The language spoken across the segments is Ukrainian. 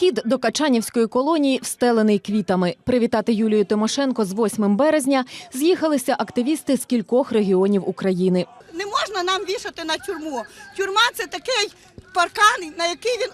Вхід до Качанівської колонії встелений квітами. Привітати Юлію Тимошенко з 8 березня з'їхалися активісти з кількох регіонів України. Не можна нам вішати на тюрму. Тюрма це такий паркан, на який він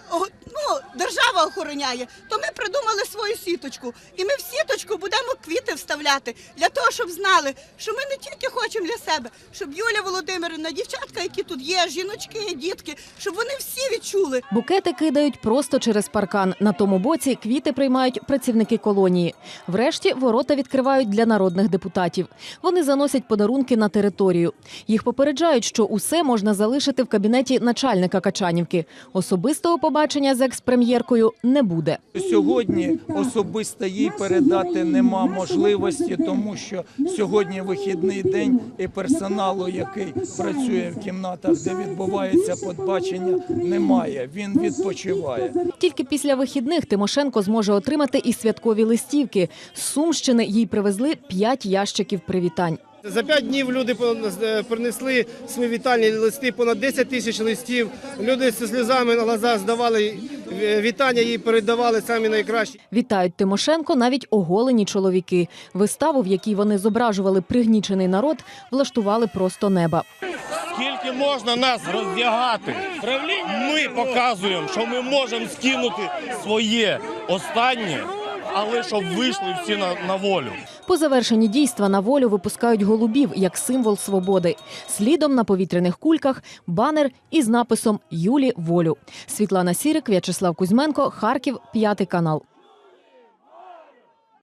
ну, держава охороняє. То ми придумали свою сіточку. І ми в сіточку будемо квіти вставляти для того, щоб знали, що ми не тільки хочемо для себе, щоб Юля Володимирівна, дівчатка, які тут є, жіночки, дітки, щоб вони всі відчули. Букети кидають просто через паркан. На тому боці квіти приймають працівники колонії. Врешті ворота відкривають для народних депутатів. Вони заносять подарунки на територію. Їх попереджають, що усе можна залишити в кабінеті начальника Качанівки. Особистого побачення з експрем'єркою не буде. Сьогодні особисто їй передати нема можливості, тому що сьогодні вихідний день і персоналу, який працює в кімнатах, де відбувається подбачення, немає. Він відпочиває. Тільки після вихідних Тимошенко зможе отримати і святкові листівки. З Сумщини їй привезли п'ять ящиків привітань. За п'ять днів люди принесли свої вітальні листи, понад 10 тисяч листів. Люди зі сльозами на глазах здавали вітання, їй передавали самі найкращі. Вітають Тимошенко навіть оголені чоловіки. Виставу, в якій вони зображували пригнічений народ, влаштували просто неба. Скільки можна нас роздягати? Ми показуємо, що ми можемо скинути своє останнє, але щоб вийшли всі на, на волю. По завершенні дійства на волю випускають голубів як символ свободи. Слідом на повітряних кульках банер із написом Юлі волю. Світлана Сірик, В'ячеслав Кузьменко, Харків, п'ятий канал.